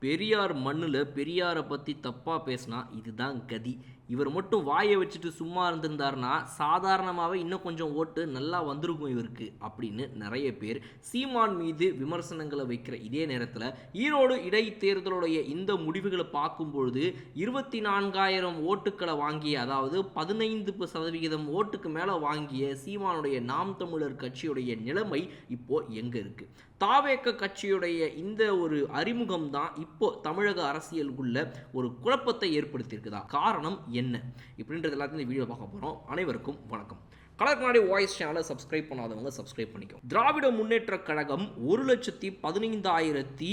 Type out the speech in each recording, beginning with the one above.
பெரியார் மண்ணில் பெரியாரை பற்றி தப்பாக பேசினா இதுதான் கதி. இவர் மட்டும் வாயை வச்சுட்டு சும்மா இருந்திருந்தாருன்னா சாதாரணமாகவே இன்னும் கொஞ்சம் ஓட்டு நல்லா வந்திருக்கும் இவருக்கு அப்படின்னு நிறைய பேர் சீமான் மீது விமர்சனங்களை வைக்கிற இதே நேரத்தில் ஈரோடு இடைத்தேர்தலுடைய இந்த முடிவுகளை பார்க்கும்பொழுது இருபத்தி நான்காயிரம் ஓட்டுக்களை வாங்கிய அதாவது பதினைந்து சதவிகிதம் ஓட்டுக்கு மேலே வாங்கிய சீமானுடைய நாம் தமிழர் கட்சியுடைய நிலைமை இப்போ எங்கே இருக்குது தாவேக்க கட்சியுடைய இந்த ஒரு அறிமுகம் தான் இப்போ தமிழக அரசியலுக்குள்ள ஒரு குழப்பத்தை ஏற்படுத்தியிருக்குதா? காரணம் என்ன இப்படின்றது எல்லாத்தையும் இந்த வீடியோ பார்க்க போகிறோம் அனைவருக்கும் வணக்கம். கலர் கண்ணாடி வாய்ஸ் சேனலை சப்ஸ்கிரைப் பண்ணாதவங்க சப்ஸ்கிரைப் பண்ணிக்கோ. திராவிட முன்னேற்ற கழகம் ஒரு லட்சத்தி பதினைந்தாயிரத்தி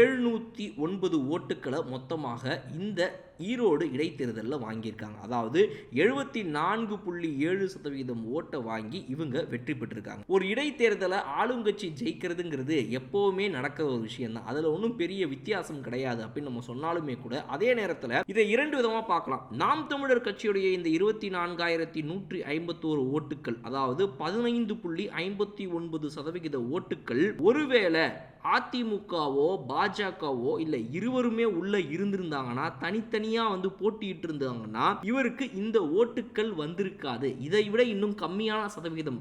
எழுநூற்றி ஒன்பது ஓட்டுக்களை மொத்தமாக இந்த ஈரோடு இடைத்தேர்தலில் வாங்கியிருக்காங்க. அதாவது எழுபத்தி நான்கு புள்ளி ஏழு சதவீதம் ஓட்டை வாங்கி இவங்க வெற்றி பெற்றிருக்காங்க. ஒரு இடைத்தேர்தலை ஆளுங்கட்சி ஜெயிக்கிறதுங்கிறது எப்போவுமே நடக்கிற ஒரு விஷயம் தான் அதில் ஒன்றும் பெரிய வித்தியாசம் கிடையாது அப்படின்னு நம்ம சொன்னாலுமே கூட அதே நேரத்தில் இதை இரண்டு விதமாக பார்க்கலாம். நாம் தமிழர் கட்சியுடைய இந்த இருபத்தி நான்காயிரத்தி நூற்றி ஐம்பத்தோரு ஓட்டுக்கள் அதாவது பதினைந்து புள்ளி ஐம்பத்தி ஒன்பது சதவிகித ஓட்டுக்கள் ஒருவேளை அதிமுகவோ பாஜகவோ இல்லை இருவருமே உள்ள இருந்திருந்தாங்கன்னா தனித்தனி தனித்தனியாக வந்து போட்டியிட்டு இருந்தாங்கன்னா இவருக்கு இந்த ஓட்டுக்கள் வந்திருக்காது. இதை விட இன்னும் கம்மியான சதவிகிதம்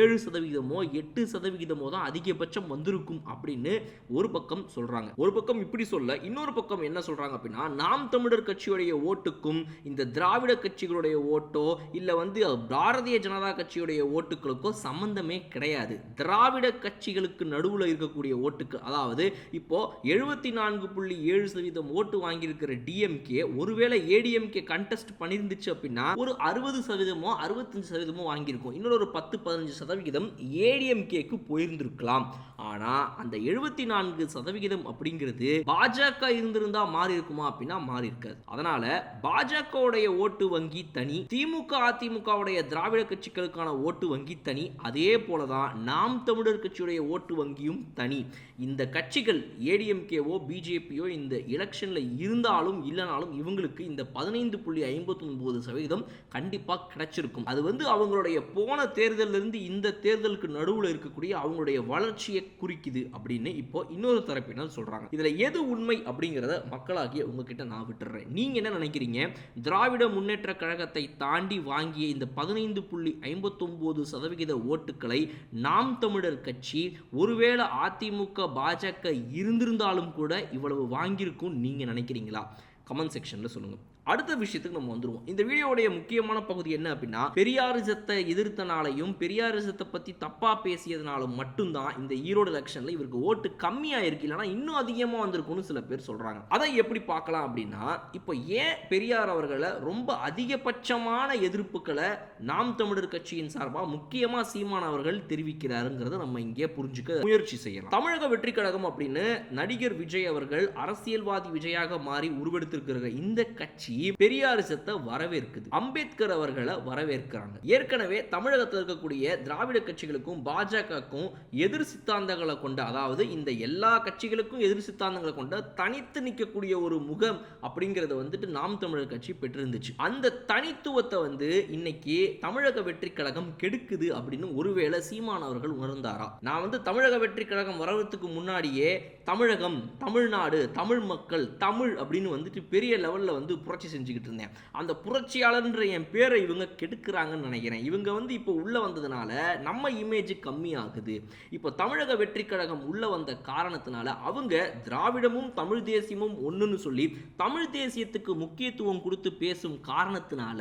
ஏழு சதவிகிதமோ எட்டு சதவிகிதமோ தான் அதிகபட்சம் வந்திருக்கும் அப்படின்னு ஒரு பக்கம் சொல்கிறாங்க ஒரு பக்கம் இப்படி சொல்ல இன்னொரு பக்கம் என்ன சொல்கிறாங்க அப்படின்னா நாம் தமிழர் கட்சியுடைய ஓட்டுக்கும் இந்த திராவிட கட்சிகளுடைய ஓட்டோ இல்லை வந்து பாரதிய ஜனதா கட்சியுடைய ஓட்டுகளுக்கோ சம்பந்தமே கிடையாது. திராவிட கட்சிகளுக்கு நடுவில் இருக்கக்கூடிய ஓட்டுக்கள் அதாவது இப்போ எழுபத்தி நான்கு புள்ளி ஏழு சதவீதம் ஓட்டு வாங்கியிருக்கிற டிஎம்கே ஒருவேளை ஏடிஎம்கே கண்டெஸ்ட் பண்ணியிருந்துச்சு அப்படின்னா ஒரு அறுபது சதவீதமோ அறுபத்தஞ்சு சதவீதமோ வாங்கியிருக்கும். இன்னொரு ஒரு பத்து பதினஞ்சு சதவிகிதம் ஏடிஎம்கேக்கு போயிருந்திருக்கலாம். ஆனால் அந்த எழுபத்தி நான்கு சதவிகிதம் அப்படிங்கிறது பாஜக இருந்திருந்தா மாறி இருக்குமா அப்படின்னா மாறி இருக்காது. அதனால பாஜகவுடைய ஓட்டு வங்கி தனி திமுக அதிமுகவுடைய திராவிட கட்சிகளுக்கான ஓட்டு வங்கி தனி அதே போலதான் நாம் தமிழர் கட்சியுடைய ஓட்டு வங்கியும் தனி. இந்த கட்சிகள் ஏடிஎம்கேவோ பிஜேபியோ இந்த எலெக்ஷன்ல இருந்தாலும் இல்லைனாலும் இவங்களுக்கு இந்த பதினைந்து புள்ளி ஐம்பத்தொன்பது சதவீதம் கண்டிப்பாக கிடைச்சிருக்கும். அது வந்து அவங்களுடைய போன தேர்தலில் இருந்து இந்த தேர்தலுக்கு நடுவில் இருக்கக்கூடிய அவங்களுடைய வளர்ச்சியை குறிக்குது அப்படின்னு இப்போ இன்னொரு தரப்பினர் சொல்கிறாங்க இதில் எது உண்மை அப்படிங்கிறத மக்களாகிய உங்ககிட்ட நான் விட்டுறேன். நீங்கள் என்ன நினைக்கிறீங்க? திராவிட முன்னேற்ற கழகத்தை தாண்டி வாங்கிய இந்த பதினைந்து புள்ளி ஐம்பத்தொம்போது சதவிகித ஓட்டுக்களை நாம் தமிழர் கட்சி ஒருவேளை அதிமுக பாஜக இருந்திருந்தாலும் கூட இவ்வளவு வாங்கியிருக்கும் நீங்கள் நினைக்கிறீங்களா? கமெண்ட் செக்ஷன்ல சொல்லுங்க. அடுத்த விஷயத்துக்கு நம்ம வந்துடுவோம் இந்த வீடியோடைய முக்கியமான பகுதி என்ன அப்படின்னா பெரியாரிசத்தை எதிர்த்தனாலையும் பெரியாரிசத்தை பற்றி தப்பாக பேசியதுனாலும் மட்டும்தான் இந்த ஈரோடு எலெக்ஷனில் இவருக்கு ஓட்டு கம்மியாக இருக்கு. இல்லைன்னா இன்னும் அதிகமாக வந்திருக்கும்னு சில பேர் சொல்றாங்க. அதை எப்படி பார்க்கலாம் அப்படின்னா இப்போ ஏன் பெரியார் அவர்களை ரொம்ப அதிகபட்சமான எதிர்ப்புகளை நாம் தமிழர் கட்சியின் சார்பாக முக்கியமாக சீமான் அவர்கள் தெரிவிக்கிறாருங்கிறத நம்ம இங்கே புரிஞ்சுக்க முயற்சி செய்யலாம். தமிழக வெற்றி கழகம் அப்படின்னு நடிகர் விஜய் அவர்கள் அரசியல்வாதி விஜயாக மாறி உருவெடுத்து இருக்கிற இந்த கட்சி பெரியாரிசத்தை வரவேற்குது. அம்பேத்கர் அவர்களை வரவேற்கிறாங்க. ஏற்கனவே தமிழகத்தில் இருக்கக்கூடிய திராவிட கட்சிகளுக்கும் பாஜகவுக்கும் எதிர் சித்தாந்தங்களை கொண்ட அதாவது இந்த எல்லா கட்சிகளுக்கும் எதிர் சித்தாந்தங்களை கொண்ட தனித்து நிற்கக்கூடிய ஒரு முகம் அப்படிங்கறத வந்துட்டு நாம் தமிழர் கட்சி பெற்றிருந்துச்சு. அந்த தனித்துவத்தை வந்து இன்னைக்கு தமிழக வெற்றி கழகம் கெடுக்குது அப்படின்னு ஒருவேளை சீமான் அவர்கள் உணர்ந்தாரா? நான் வந்து தமிழக வெற்றி கழகம் வரதுக்கு முன்னாடியே தமிழகம் தமிழ்நாடு தமிழ் மக்கள் தமிழ் அப்படின்னு வந்துட்டு பெரிய லெவலில் வந்து புரட்சி செஞ்சுக்கிட்டு இருந்தேன். அந்த புரட்சியாளர்ன்ற என் பேரை இவங்க கெடுக்கிறாங்கன்னு நினைக்கிறேன். இவங்க வந்து இப்போ உள்ளே வந்ததுனால நம்ம இமேஜ் கம்மியாகுது. இப்போ தமிழக வெற்றி கழகம் உள்ளே வந்த காரணத்தினால அவங்க திராவிடமும் தமிழ் தேசியமும் ஒன்றுன்னு சொல்லி தமிழ் தேசியத்துக்கு முக்கியத்துவம் கொடுத்து பேசும் காரணத்தினால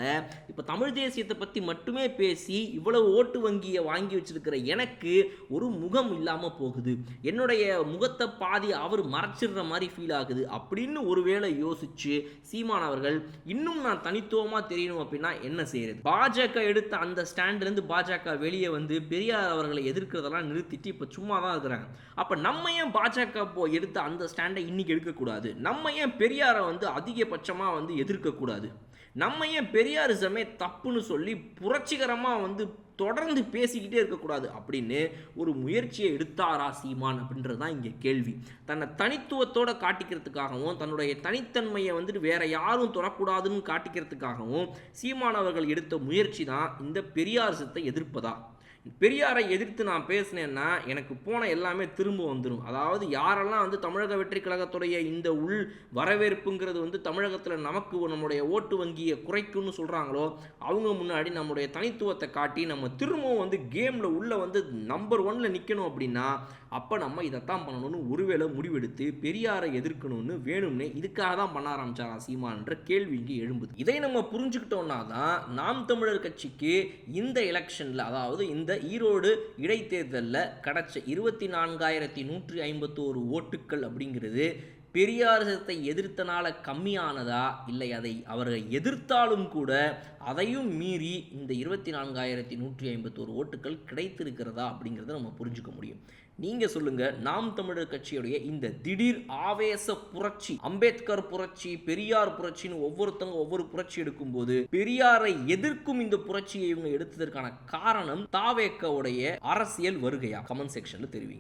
இப்போ தமிழ் தேசியத்தை பற்றி மட்டுமே பேசி இவ்வளவு ஓட்டு வங்கியை வாங்கி வச்சிருக்கிற எனக்கு ஒரு முகம் இல்லாமல் போகுது. என்னுடைய முகத்தை பாதி அவர் மறைச்சிடுற மாதிரி ஃபீல் ஆகுது. அப்படின்னு ஒருவேளை யோசிச்சு சீமான் அவர்கள் இன்னும் நான் தனித்துவமாக தெரியணும் அப்படின்னா என்ன செய்யறது? பாஜக எடுத்த அந்த ஸ்டாண்ட்லேருந்து பாஜக வெளியே வந்து பெரியார் அவர்களை எதிர்க்கிறதெல்லாம் நிறுத்திட்டு இப்போ சும்மா தான் இருக்கிறாங்க. அப்போ நம்ம ஏன் பாஜக போ எடுத்த அந்த ஸ்டாண்டை இன்னைக்கு எடுக்கக்கூடாது? நம்ம ஏன் பெரியாரை வந்து அதிகபட்சமாக வந்து எதிர்க்கக்கூடாது? நம்ம ஏன் பெரியாரிசமே தப்புன்னு சொல்லி புரட்சிகரமாக வந்து தொடர்ந்து பேசிக்கிட்டே இருக்கக்கூடாது அப்படின்னு ஒரு முயற்சியை எடுத்தாரா சீமான் அப்படின்றது தான் இங்கே கேள்வி. தன்னை தனித்துவத்தோட காட்டிக்கிறதுக்காகவும் தன்னுடைய தனித்தன்மையை வந்துட்டு வேற யாரும் தொடக்கூடாதுன்னு காட்டிக்கிறதுக்காகவும் சீமான் அவர்கள் எடுத்த முயற்சி தான் இந்த பெரியாரிசத்தை எதிர்ப்பதா. பெரியாரை எதிர்த்து நான் பேசினேன்னா எனக்கு போன எல்லாமே திரும்ப வந்துடும் அதாவது யாரெல்லாம் வந்து தமிழக வெற்றி கழகத்துடைய இந்த உள் வரவேற்புங்கிறது வந்து தமிழகத்தில் நமக்கு நம்முடைய ஓட்டு வங்கியை குறைக்கும்னு சொல்கிறாங்களோ அவங்க முன்னாடி நம்முடைய தனித்துவத்தை காட்டி நம்ம திரும்பவும் வந்து கேமில் உள்ளே வந்து நம்பர் ஒன்னில் நிற்கணும் அப்படின்னா அப்போ நம்ம இதைத்தான் பண்ணணும்னு ஒருவேளை முடிவெடுத்து பெரியாரை எதிர்க்கணும்னு வேணும்னே இதுக்காக தான் பண்ண ஆரம்பிச்சாரா சீமான்ற கேள்வி இங்கே எழும்புது. இதை நம்ம புரிஞ்சுக்கிட்டோம்னா தான் நாம் தமிழர் கட்சிக்கு இந்த எலெக்ஷனில் அதாவது இந்த ஈரோடு இடைத்தேர்தலில் கிடச்ச இருபத்தி நான்காயிரத்தி நூற்றி ஐம்பத்தோரு ஓட்டுக்கள் அப்படிங்கிறது பெரியாரிசத்தை எதிர்த்தனால கம்மியானதா? இல்லை அதை அவர்கள் எதிர்த்தாலும் கூட அதையும் மீறி இந்த இருபத்தி நான்காயிரத்தி நூற்றி ஐம்பத்தோரு ஓட்டுகள் கிடைத்திருக்கிறதா அப்படிங்கிறத நம்ம புரிஞ்சுக்க முடியும். நீங்க சொல்லுங்க நாம் தமிழர் கட்சியுடைய இந்த திடீர் ஆவேச புரட்சி அம்பேத்கர் புரட்சி பெரியார் புரட்சின்னு ஒவ்வொருத்தவங்க ஒவ்வொரு புரட்சி எடுக்கும்போது பெரியாரை எதிர்க்கும் இந்த புரட்சியை இவங்க எடுத்ததற்கான காரணம் தாவேக்கவுடைய அரசியல் வருகையா? கமெண்ட் செக்ஷன்ல தெரிவிங்க.